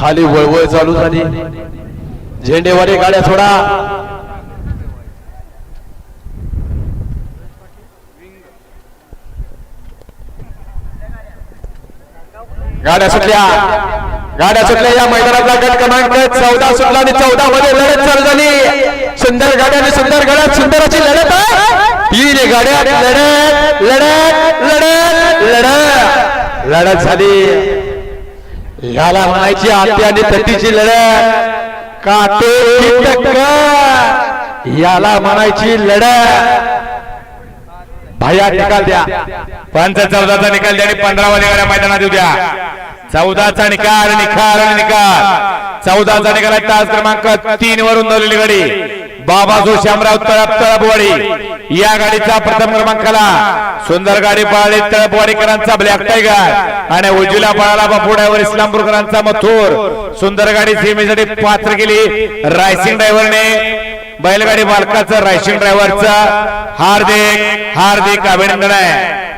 खाली वळवळ चालू झाली. झेंडेवारी गाड्या सोडा. गाड्या सुटल्या. गाड्या सुटल्या. या मैदानातला गट क्रमांक चौदा सुटला आणि चौदा मध्ये लढत चालू झाली. सुंदर गाड्या आणि सुंदर गाड्या सुंदर अशी लढत तीन गाड्या लढत लढत लढत लढत. लढत झाली. याला म्हणायची आत्या आणि तटीची लढत. काटे याला म्हणायची लढत. भाया निकाल द्या. पंच चौदाचा निकाल द्या आणि पंधरावा निघाल्या मैदानात येऊ द्या. चौदाचा निकाल निकाल निकाल. चौदाचा निकाल तास क्रमांक तीन वरून नवलेली गडी. बाबाजो श्यामराव तळप तळपवाडी या गाडीचा प्रथम क्रमांकाला सुंदर गाडी पळाली तळपवाडीकरांचा ब्लॅक टायगर आणि उजवीला पळाला बापू ड्रायव्हर इस्लामपूरकरांचा मथुर. सुंदर गाडी सीमेसाठी पात्र केली. रायसिंग ड्रायव्हरने बैलगाडी मालकाचं रायसिंग ड्रायव्हरचं हार्दिक हार्दिक अभिनंदन आहे.